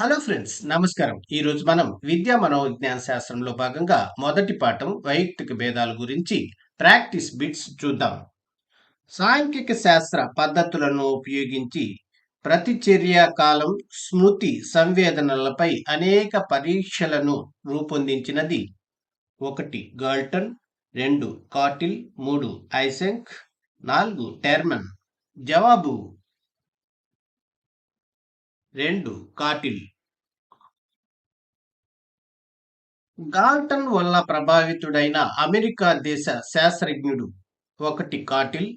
Hello friends నమస్కారం. ఈరోజు మనం విద్యా మనోవిజ్ఞాన శాస్త్రంలో భాగంగా మొదటి పాఠం వైయక్తిక భేదాల గురించి ప్రాక్టీస్ బిట్స్ చూద్దాం. సాంఖ్యక శాస్త్ర పద్ధతులను ఉపయోగించి ప్రతిచర్య కాలం స్మృతి సంవేదనలపై అనేక పరీక్షలను రూపొందించినది ఒకటి గాల్టన్ రెండు కాటిల్ మూడు ఐసెంక్ నాలుగు టెర్మన్. జవాబు రెండు కాటిల్. గాల్టన్ వల్ల ప్రభావితుడైన అమెరికా దేశ శాస్త్రజ్ఞుడు ఒకటి కాటిల్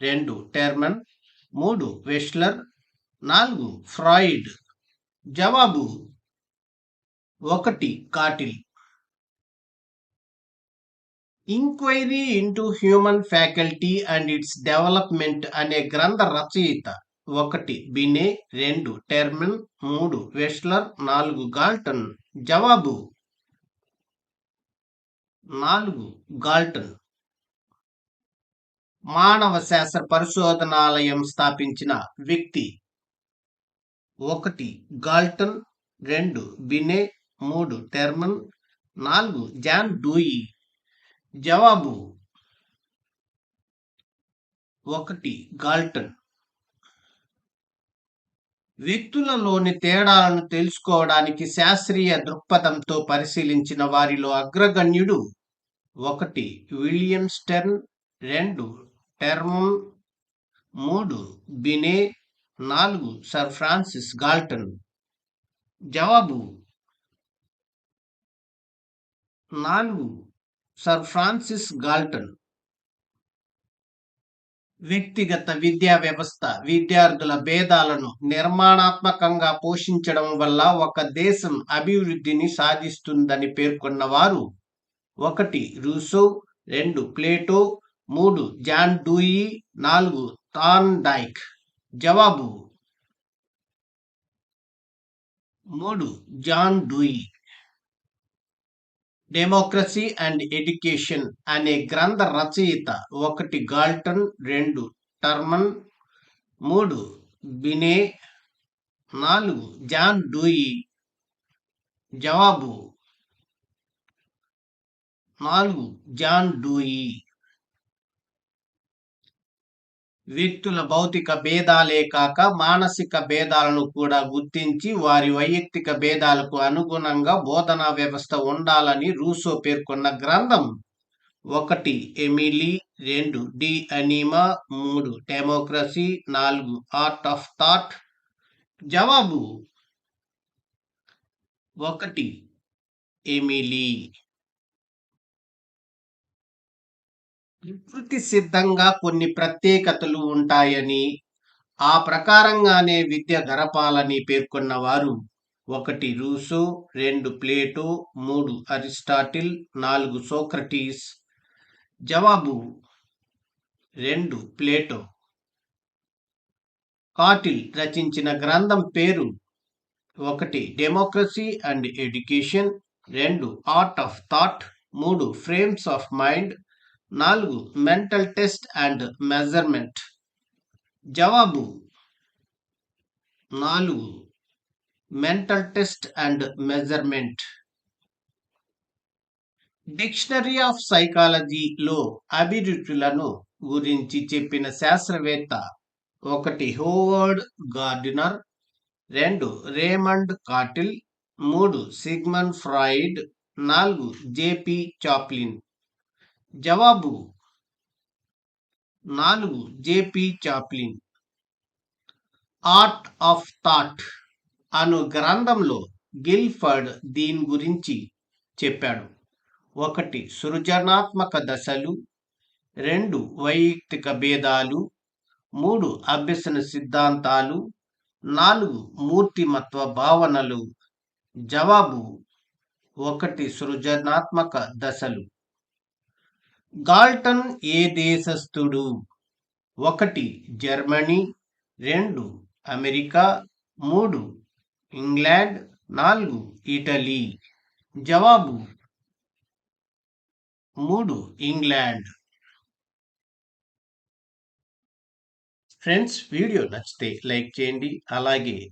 రెండు టెర్మన్ మూడు వెస్లర్ నాలుగు ఫ్రాయిడ్. జవాబు ఒకటి Cattell. Inquiry into human faculty and its development అనే గ్రంథ రచయిత ఒకటి బినే రెండు టెర్మిన్ మూడు వెస్లర్ నాలుగు గాల్టన్. జవాబు. నాలుగు గాల్టన్. మానవ శాస్త్ర పరిశోధనాలయం స్థాపించిన వ్యక్తి. ఒకటి గాల్టన్. రెండు బినే మూడు టెర్మన్ నాలుగు జాన్ డూయి. జవాబు. ఒకటి గాల్టన్. వ్యక్తులలోని తేడాలను తెలుసుకోవడానికి శాస్త్రీయ దృక్పథంతో పరిశీలించిన వారిలో అగ్రగణ్యుడు ఒకటి విలియం స్టెర్న్ రెండు టెర్మన్ మూడు బినే నాలుగు సర్ ఫ్రాన్సిస్ గాల్టన్. జవాబు నాలుగు సర్ ఫ్రాన్సిస్ గాల్టన్. వ్యక్తిగత విద్యా వ్యవస్థ విద్యార్థుల భేదాలను నిర్మాణాత్మకంగా పోషించడం వల్ల ఒక దేశం అభివృద్ధిని సాధిస్తుందని పేర్కొన్న వారు ఒకటి రూసో. రెండు ప్లేటో. మూడు జాన్ డూయి. నాలుగు తాన్ డైక్. జవాబు. మూడు John Dewey. Democracy and education అనే గ్రంథ రచయిత ఒకటి గాల్టన్ రెండు టర్మన్ మూడు బినే నాలుగు జాన్ డూయి. జవాబు నాలుగు జాన్ డూయి. వ్యక్తుల భౌతిక భేదాలే కాక మానసిక భేదాలను కూడా గుర్తించి వారి వైయక్తిక భేదాలకు అనుగుణంగా బోధనా వ్యవస్థ ఉండాలని రూసో పేర్కొన్న గ్రంథం ఒకటి. ఎమిలీ రెండు. డి. అనిమా మూడు. డెమోక్రసీ నాలుగు. Art of thought. జవాబు ఒకటి. ఎమిలీ ప్రకృతి సిద్ధంగా కొన్ని ప్రత్యేకతలు ఉంటాయని ఆ ప్రకారంగానే విద్య గరపాలని పేర్కొన్నవారు. ఒకటి రూసో రెండు ప్లేటో మూడు అరిస్టాటిల్ నాలుగు సోక్రటీస్. జవాబు రెండు ప్లేటో. కాటిల్ రచించిన గ్రంథం పేరు ఒకటి డెమోక్రసీ అండ్ ఎడ్యుకేషన్ రెండు ఆర్ట్ ఆఫ్ థాట్ మూడు ఫ్రేమ్స్ ఆఫ్ మైండ్ నాలుగు మెంటల్ టెస్ట్ అండ్ మెజర్మెంట్ జవాబు నాలుగు mental test and measurement dictionary of సైకాలజీలో అభిరుచులను గురించి చెప్పిన శాస్త్రవేత్త ఒకటి హోవర్డ్ గార్డినర్ రెండు రేమండ్ కాటిల్ మూడు సిగ్మన్ ఫ్రాయిడ్ నాలుగు జేపి చాప్లిన్. జవాబు నాలుగు J P Chaplin. Art of thought అను గ్రంథంలో గిల్ఫర్డ్ దీని గురించి చెప్పాడు. ఒకటి సృజనాత్మక దశలు. రెండు వైయక్తిక భేదాలు. మూడు అభ్యసన సిద్ధాంతాలు. నాలుగు మూర్తిమత్వ భావనలు. జవాబు ఒకటి సృజనాత్మక దశలు. గాల్టన్ ఏ దేశస్థుడు? ఒకటి జర్మనీ. రెండు అమెరికా. మూడు ఇంగ్లాండ్. నాలుగు ఇటలీ. జవాబు? మూడు ఇంగ్లాండ్. ఫ్రెండ్స్ వీడియో నచ్చితే లైక్ చేయండి. అలాగే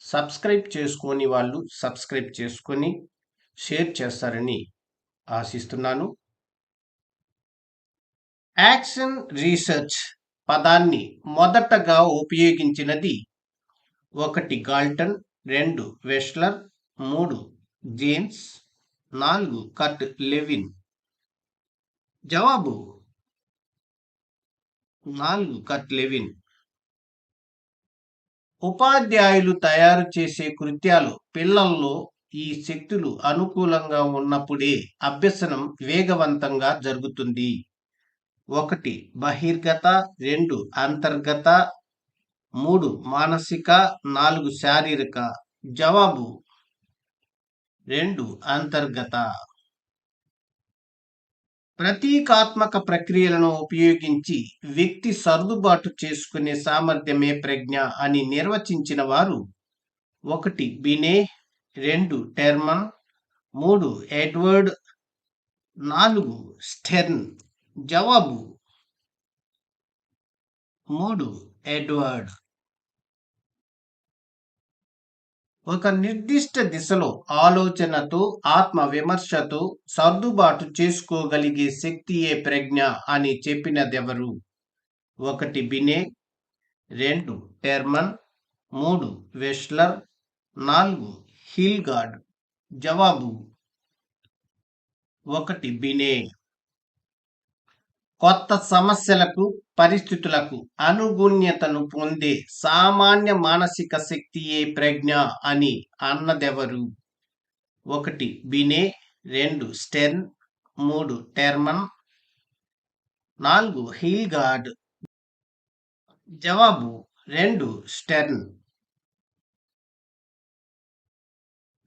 సబ్స్క్రైబ్ చేసుకోని వాళ్ళు సబ్స్క్రైబ్ చేసుకొని షేర్ చేస్తారని ఆశిస్తున్నాను. యాక్షన్ రీసెర్చ్ పదాన్ని మొదటగా ఉపయోగించినది ఒకటి గాల్టన్ రెండు వెస్లర్ మూడు జేమ్స్ నాలుగు కట్ లెవిన్. జవాబు. నాలుగు కట్ లెవిన్. ఉపాధ్యాయులు తయారు చేసే కృత్యాలు పిల్లల్లో ఈ శక్తులు అనుకూలంగా ఉన్నప్పుడే అభ్యసనం వేగవంతంగా జరుగుతుంది. ఒకటి బహిర్గత రెండు అంతర్గత మూడు మానసిక నాలుగు శారీరక జవాబు రెండు అంతర్గత ప్రతీకాత్మక ప్రక్రియలను ఉపయోగించి వ్యక్తి సర్దుబాటు చేసుకునే సామర్థ్యమే ప్రజ్ఞ అని నిర్వచించిన వారు ఒకటి బినే రెండు టెర్మన్ మూడు ఎడ్వర్డ్ నాలుగు స్టెర్న్. జవాబు మూడు ఎడ్వర్డ్. ఒక నిర్దిష్ట దిశలో ఆలోచనతో ఆత్మ విమర్శతో సర్దుబాటు చేసుకోగలిగే శక్తియే ప్రజ్ఞ అని చెప్పినదెవరు? ఒకటి బినే రెండు టెర్మన్ మూడు వెస్లర్ నాలుగు హిల్గార్డ్. జవాబు ఒకటి బినే. కొత్త సమస్యలకు పరిస్థితులకు అనుగుణ్యతను పొందే సామాన్య మానసిక శక్తియే ప్రజ్ఞ అని అన్నదెవరు? ఒకటి బినే రెండు స్టెర్న్. మూడు టెర్మన్. నాలుగు హీల్గార్డ్. జవాబు రెండు స్టెర్న్.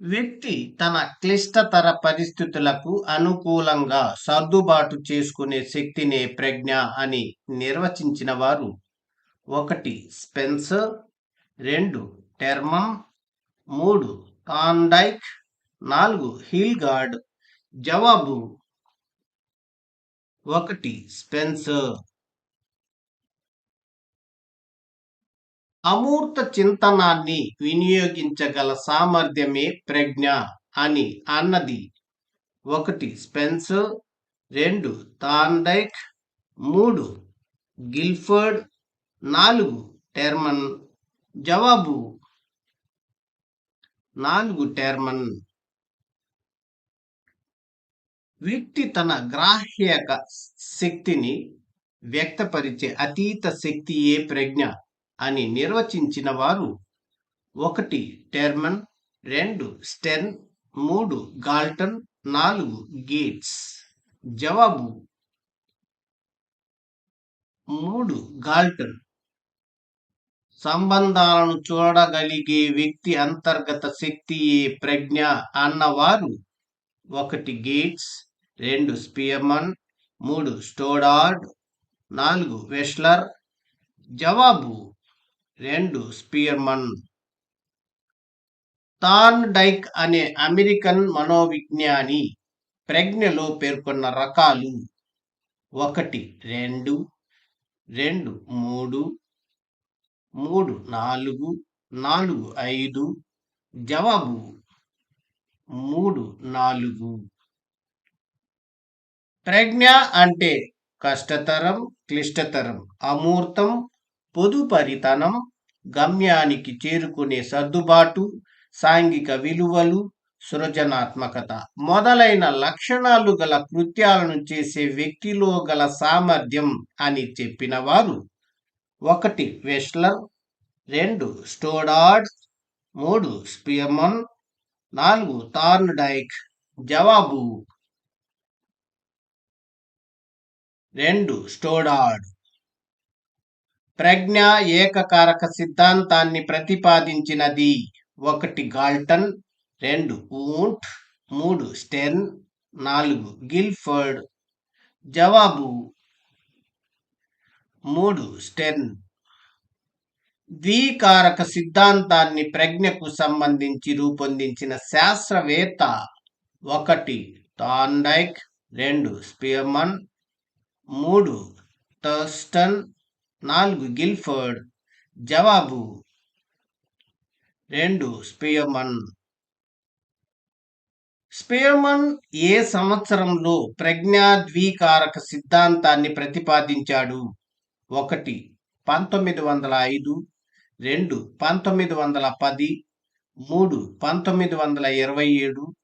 వ్యక్తి తన క్లిష్టతర పరిస్థితులకు అనుకూలంగా సర్దుబాటు చేసుకునే శక్తినే ప్రజ్ఞ అని నిర్వచించిన వారు ఒకటి స్పెన్సర్. రెండు టెర్మన్ మూడు కాండైక్ నాలుగు హీల్గార్డ్. జవాబు. ఒకటి స్పెన్సర్. అమూర్త చింతనాన్ని వినియోగించగల సామర్థ్యమే ప్రజ్ఞ అని అన్నది. ఒకటి స్పెన్సర్ రెండు తాండైక్ మూడు గిల్ఫర్డ్. నాలుగు టెర్మన్. జవాబు నాలుగు టెర్మన్. వ్యక్తి తన గ్రాహ్యక శక్తిని వ్యక్తపరిచే అతీత శక్తియే ప్రజ్ఞ. అని నిర్వచించిన వారు ఒకటి టెర్మన్ రెండు స్టెర్న్ మూడు గాల్టన్ నాలుగు గేట్స్. జవాబు మూడు గాల్టన్. సంబంధాలను చూడగలిగే వ్యక్తి అంతర్గత శక్తియే ప్రజ్ఞ అన్నవారు ఒకటి గేట్స్ రెండు స్పియమన్ మూడు స్టోడార్డ్ నాలుగు వెస్లర్ జవాబు రెండు స్పియర్మన్ తాన్ డైక్ అనే అమెరికన్ మనోవిజ్ఞాని ప్రజ్ఞలో పేర్కొన్న రకాలు ఒకటి రెండు రెండు మూడు మూడు నాలుగు నాలుగు ఐదు జవాబు మూడు నాలుగు. ప్రజ్ఞ అంటే కష్టతరం క్లిష్టతరం అమూర్తం పొదుపరితనం గమ్యానికి చేరుకునే సర్దుబాటు సాంఘిక విలువలు సృజనాత్మకత మొదలైన లక్షణాలు గల కృత్యాలను చేసే వ్యక్తిలో గల సామర్థ్యం అని చెప్పిన వారు ఒకటి వెస్లర్ రెండు స్టోడార్డ్ మూడు స్పియమన్ నాలుగు తార్న్డైక్ జవాబు రెండు స్టోడార్డ్. ప్రజ్ఞ ఏకకారక సిద్ధాంతాన్ని ప్రతిపాదించినది. ఒకటి గాల్టన్ రెండు ఊంట్ మూడు స్టెర్న్ నాలుగు గిల్ఫర్డ్. జవాబు మూడు స్టెర్న్. ద్వికారక సిద్ధాంతాన్ని ప్రజ్ఞకు సంబంధించి రూపొందించిన శాస్త్రవేత్త ఒకటి టాండైక్ రెండు స్పియర్మన్ మూడు థర్స్టన్ నాలుగు గిల్ఫర్డ్. జవాబు రెండు స్పియర్మన్. స్పియర్మన్ ఏ సంవత్సరంలో ప్రజ్ఞాద్వీకారక సిద్ధాంతాన్ని ప్రతిపాదించాడు? ఒకటి పంతొమ్మిది వందల ఐదు రెండు పంతొమ్మిది వందల పది మూడు పంతొమ్మిది వందల ఇరవై ఏడు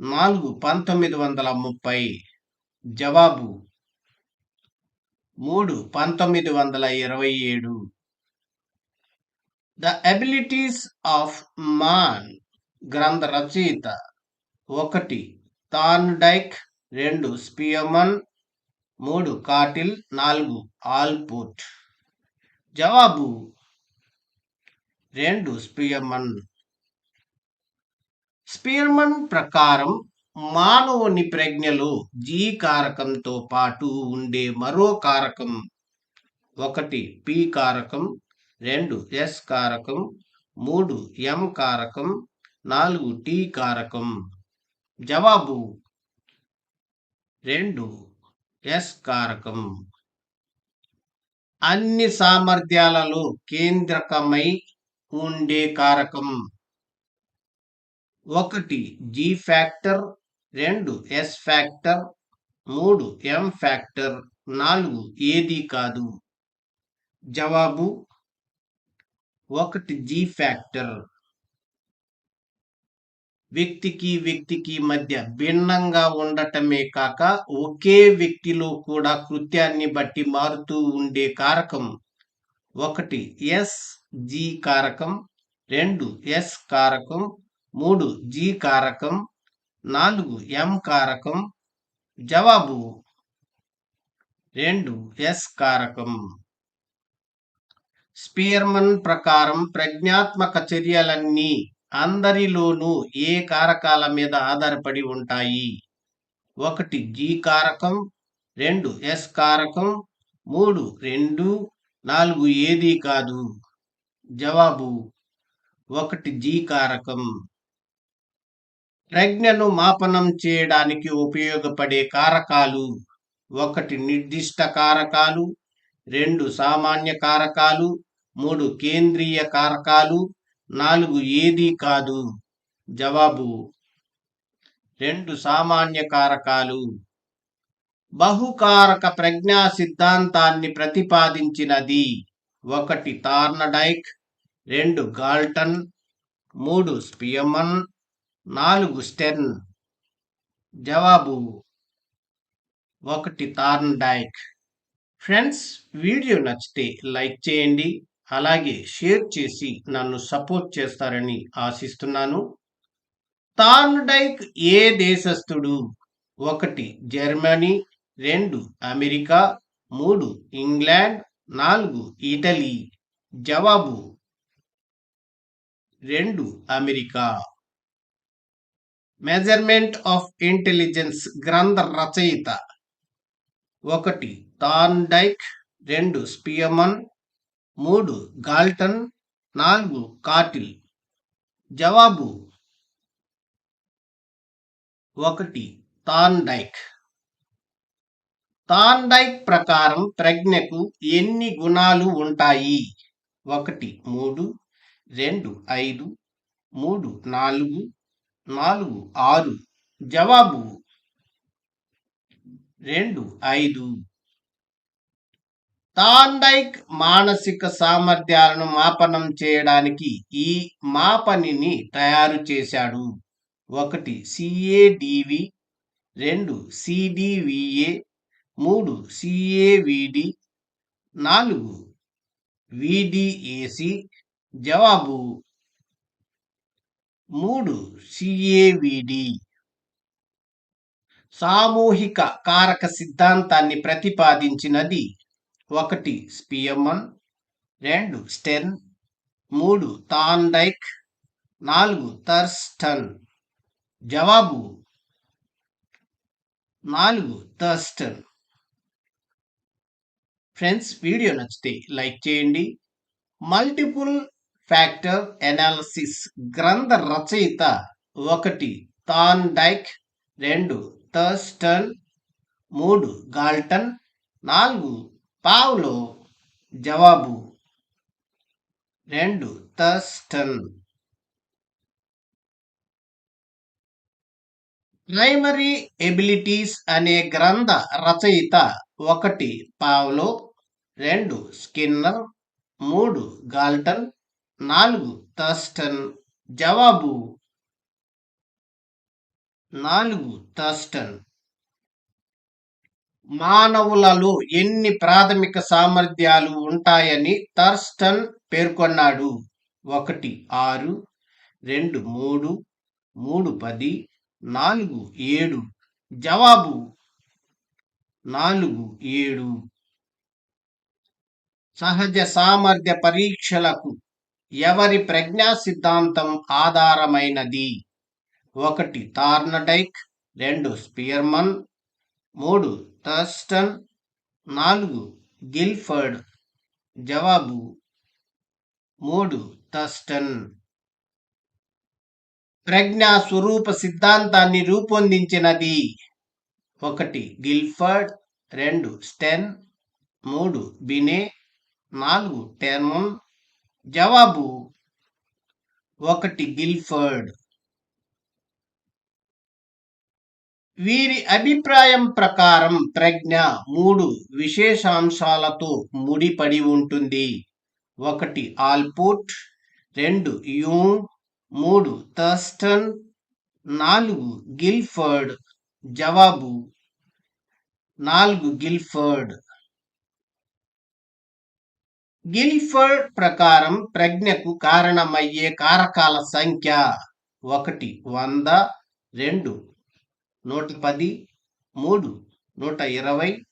నాలుగు పంతొమ్మిది వందల ముప్పై. జవాబు మూడు పంతొమ్మిది వందల ఇరవై ఏడు. ద అబిలిటీస్ ఆఫ్ మాన్ గ్రంథ రచయిత. ఒకటి తాన్ డైక్. రెండు స్పియమన్. మూడు కాటిల్. నాలుగు ఆల్పోర్ట్. జవాబు రెండు స్పియమన్. స్పియర్మన్ ప్రకారం మానవుని ప్రజ్ఞలో జీ కారకంతో పాటు ఉండే మరో కారకం ఒకటి పి కారకం రెండు ఎస్ కారకం మూడు ఎం కారకం నాలుగు టీ కారకం. జవాబు రెండు ఎస్ కారకం. అన్ని సామర్థ్యాలలో కేంద్రకమై ఉండే కారకం. ఒకటి జీ ఫ్యాక్టర్ రెండు ఎస్ ఫ్యాక్టర్ మూడు ఎం ఫ్యాక్టర్ నాలుగు ఏది కాదు. జవాబు ఒకటి జీ ఫ్యాక్టర్ వ్యక్తికి వ్యక్తికి మధ్య భిన్నంగా ఉండటమే కాక ఒకే వ్యక్తిలో కూడా కృత్యాన్ని బట్టి మారుతూ ఉండే కారకం ఒకటి ఎస్ జీ కారకం రెండు ఎస్ కారకం మూడు జీ కారకం నాలుగు ఎం కారకం జవాబు రెండు ఎస్ కారకం. స్పియర్మన్ ప్రకారం ప్రజ్ఞాత్మక చర్యలన్నీ అందరిలోనూ ఏ కారకాల మీద ఆధారపడి ఉంటాయి? ఒకటి జీ కారకం రెండు ఎస్ కారకం మూడు రెండు నాలుగు ఏదీ కాదు? జవాబు ఒకటి జీ కారకం. ప్రజ్ఞను మాపనం చేయడానికి ఉపయోగపడే కారకాలు ఒకటి నిర్దిష్ట కారకాలు రెండు సామాన్య కారకాలు మూడు కేంద్రీయ కారకాలు నాలుగు ఏదీ కాదు. జవాబు రెండు సామాన్య కారకాలు. బహుకారక ప్రజ్ఞా సిద్ధాంతాన్ని ప్రతిపాదించినది ఒకటి తార్నడైక్ రెండు గాల్టన్ మూడు స్పియమన్ నాలుగు స్టెర్న్. జవాబు ఒకటి తార్న్డైక్ ఫ్రెండ్స్ వీడియో నచ్చితే లైక్ చేయండి అలాగే షేర్ చేసి నన్ను సపోర్ట్ చేస్తారని ఆశిస్తున్నాను. తార్న్డైక్ ఏ దేశస్థుడు? ఒకటి జర్మనీ రెండు అమెరికా మూడు ఇంగ్లాండ్ నాలుగు ఇటలీ. జవాబు రెండు అమెరికా. మెజర్మెంట్ ఆఫ్ ఇంటెలిజెన్స్ గ్రంథ రచయిత ఒకటి తాన్డైక్ రెండు స్పియమన్ మూడు గాల్టన్ నాలుగు కాటిల్ జవాబు. ఒకటి తాన్డైక్ తాన్డైక్ ప్రకారం ప్రజ్ఞకు ఎన్ని గుణాలు ఉంటాయి? ఒకటి మూడు రెండు ఐదు మూడు నాలుగు నాలుగు ఆరు జవాబు రెండు ఐదు. తాండైక్ మానసిక సామర్థ్యాలను మాపనం చేయడానికి ఈ మాపనిని తయారు చేశాడు. ఒకటి సిఏడివి. రెండు సిడివిఏ. మూడు సిఏవిడి. నాలుగు విడిఏసి. జవాబు మూడు సిఏవిడి సామూహిక కారక సిద్ధాంతాన్ని ప్రతిపాదించినది ఒకటి స్పియమన్. రెండు స్టెన్ మూడు తాండైక్. నాలుగు థర్స్టన్. జవాబు? నాలుగు థర్స్టన్. ఫ్రెండ్స్ వీడియో నచ్చితే లైక్ చేయండి. మల్టిపుల్ ఫ్యాక్టర్ ఎనాలిసిస్ గ్రంథ రచయిత ఒకటి. థాన్ డైక్ రెండు. థర్స్టన్ మూడు. గాల్టన్ నాలుగు. పావులో జవాబు. రెండు. థర్స్టన్. ప్రైమరీ ఎబిలిటీస్ అనే గ్రంథ రచయిత ఒకటి. పావులో రెండు. స్కిన్నర్ మూడు. గాల్టన్ నాలుగు. థర్స్టన్ జవాబు. నాలుగు. థర్స్టన్ మానవులలో ఎన్ని ప్రాథమిక సామర్థ్యాలు ఉంటాయని థర్స్టన్ పేర్కొన్నాడు. ఒకటి ఆరు రెండు మూడు మూడు పది నాలుగు ఏడు. జవాబు. నాలుగు ఏడు. సహజ సామర్థ్య పరీక్షలకు ఎవరి ప్రజ్ఞా సిద్ధాంతం ఆధారమైనది? ఒకటి తార్నడైక్ రెండు స్పియర్మన్. మూడు థర్స్టన్ నాలుగు గిల్ఫర్డ్. జవాబు మూడు థర్స్టన్ ప్రజ్ఞా స్వరూప సిద్ధాంతాన్ని రూపొందించినది. ఒకటి గిల్ఫర్డ్. రెండు స్టెన్. మూడు బినే. నాలుగు టెర్మన్. జవాబు ఒకటి గిల్ఫర్డ్. వీరి అభిప్రాయం ప్రకారం ప్రజ్ఞ మూడు విశేషాంశాలతో ముడిపడి ఉంటుంది. ఒకటి ఆల్పుట్ రెండు యూ మూడు థర్స్టన్ నాలుగు గిల్ఫర్డ్. జవాబు నాలుగు గిల్ఫర్డ్. గిల్ఫర్డ్ ప్రకారం ప్రజ్ఞకు కారణమయ్యే కారకాల సంఖ్య ఒకటి వంద రెండు నూట పది మూడు నూట ఇరవై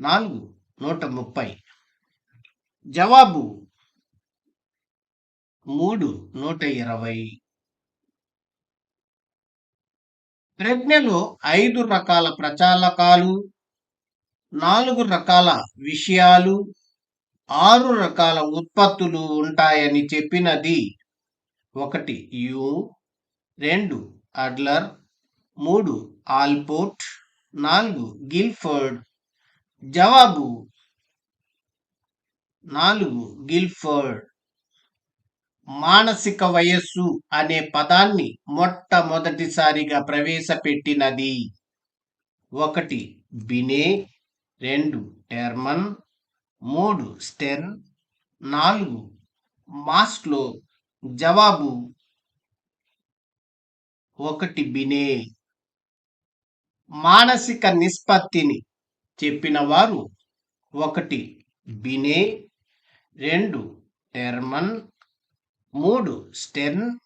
నాలుగు నూట ముప్పై. జవాబు మూడు నూట ఇరవై. ప్రజ్ఞలో ఐదు రకాల ప్రచాలకాలు నాలుగు రకాల విషయాలు ఆరు రకాల ఉత్పత్తులు ఉంటాయని చెప్పినది ఒకటి యూ రెండు అడ్లర్ మూడు ఆల్పోర్ట్ నాలుగు గిల్ఫర్డ్. జవాబు నాలుగు గిల్ఫర్డ్. మానసిక వయస్సు అనే పదాన్ని మొట్టమొదటిసారిగా ప్రవేశపెట్టినది. ఒకటి బినే రెండు టెర్మన్ మూడు స్టెన్. నాలుగు మాస్క్లో. జవాబు ఒకటి బినే. మానసిక నిష్పత్తిని చెప్పినవారు ఒకటి బినే. రెండు టెర్మన్. మూడు స్టెన్.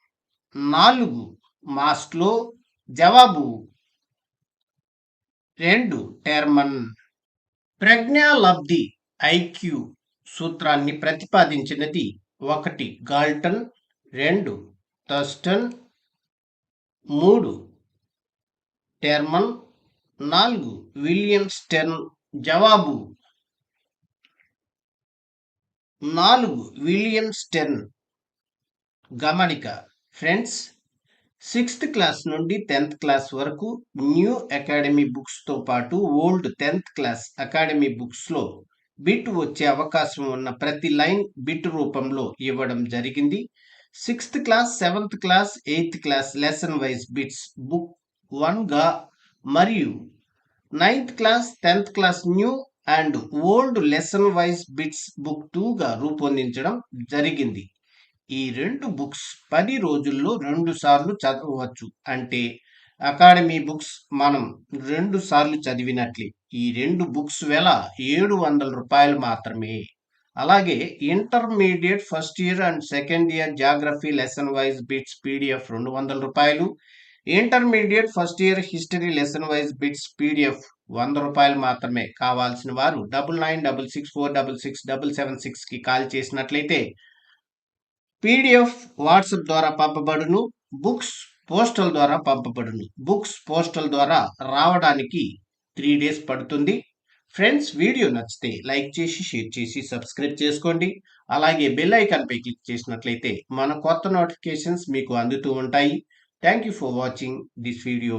నాలుగు మాస్క్లో. జవాబు రెండు టెర్మన్. ప్రజ్ఞాలబ్ధి ఐక్యూ సూత్రాన్ని ప్రతిపాదించినది ఒకటి. గాల్టన్ రెండు. థస్టన్ మూడు. టెర్మన్ నాలుగు. విలియం స్టెర్న్ జవాబు. నాలుగు. విలియం స్టెన్ గమనిక. ఫ్రెండ్స్ సిక్స్త్ క్లాస్ నుండి టెన్త్ క్లాస్ వరకు న్యూ అకాడమీ బుక్స్తో పాటు ఓల్డ్ టెన్త్ క్లాస్ అకాడమీ బుక్స్లో బిట్ వచ్చే అవకాశం ఉన్న ప్రతి లైన్ బిట్ రూపంలో ఇవ్వడం జరిగింది. Sixth class seventh class eighth class lesson wise bits book వన్గా మరియు ninth class tenth class new and old lesson wise bits book టూగా రూపొందించడం జరిగింది. ఈ రెండు బుక్స్ పది రోజుల్లో రెండు సార్లు చదవవచ్చు. అంటే అకాడమీ బుక్స్ మనం రెండు సార్లు చదివినట్లే. ఈ రెండు బుక్స్ వెల ఏడు వందల రూపాయలు మాత్రమే. అలాగే intermediate first year and second year geography lesson wise bits PDF రెండు వందల రూపాయలు. Intermediate first year history lesson wise bits PDF వంద రూపాయలు మాత్రమే. కావాల్సిన వారు double nine double six four double six double seven సిక్స్కి కాల్ చేసినట్లయితే పీడిఎఫ్ వాట్సాప్ ద్వారా పంపబడును. బుక్స్ పోస్టల్ ద్వారా పంపబడును. బుక్స్ పోస్టల్ ద్వారా రావడానికి త్రీ డేస్ పడుతుంది. ఫ్రెండ్స్ వీడియో నచ్చితే లైక్ చేసి షేర్ చేసి సబ్స్క్రైబ్ చేసుకోండి. అలాగే బెల్ ఐకాన్పై క్లిక్ చేసినట్లయితే మన కొత్త నోటిఫికేషన్స్ మీకు అందుతూ ఉంటాయి. Thank you for watching this video.